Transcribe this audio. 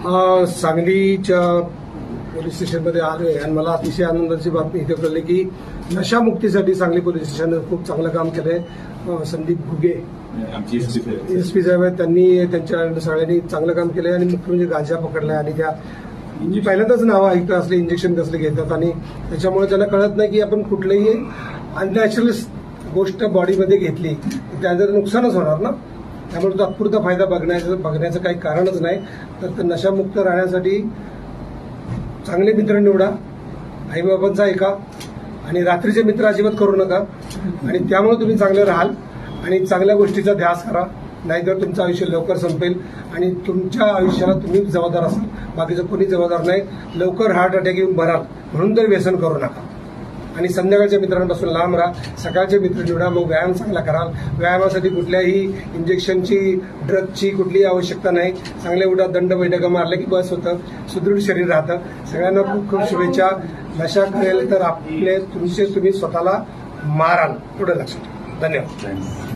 अ, सांगलीच्या पोलीस स्टेशनमध्ये आलो आहे आणि मला अतिशय आनंदाची बातमी इथे कळली की नशामुक्तीसाठी सांगली पोलीस स्टेशननं खूप चांगलं काम केलंय. संदीप घुगे एस पी साहेब आहेत. त्यांनी त्यांच्या सगळ्यांनी चांगलं काम केलंय आणि मुख्य म्हणजे गांजा पकडलाय आणि त्या मी पहिल्यांदाच नावं ऐकतं असले इंजेक्शन कसले घेतात आणि त्याच्यामुळे त्यांना कळत नाही की आपण कुठलंही अननॅचरल गोष्ट बॉडीमध्ये घेतली त्याचं नुकसानच होणार ना? त्यामुळे तात्पुरता फायदा बघण्याचं बघण्याचं काही कारणच नाही. तर नशामुक्त राहण्यासाठी चांगले मित्र निवडा. आईबाबांचा ऐका. आणि रात्रीचे मित्र अजिबात करू नका. आणि त्यामुळे तुम्ही चांगले राहाल. आणि चांगल्या गोष्टीचा ध्यास करा. नाहीतर तुमचं आयुष्य लवकर संपेल. आणि तुमच्या आयुष्याला तुम्ही जबाबदार असाल. बाकीचं कोणी जबाबदार नाही. लवकर हार्ट अटॅक येऊन भराल. म्हणून तर व्यसन करू नका. आणि संध्याकाळच्या मित्रांपासून लांब राहा. सकाळचे मित्र निवडा मग व्यायाम चांगला कराल. व्यायामासाठी कुठल्याही इंजेक्शनची ड्रगची कुठलीही आवश्यकता नाही. चांगल्या उठा दंड बैठका मारल्या की बस होतं. सुदृढ शरीर राहतं. सगळ्यांना खूप खूप शुभेच्छा. नशा करेल तर आपले तुमचे तुम्ही स्वतःला माराल. पुढे लक्षात धन्यवाद.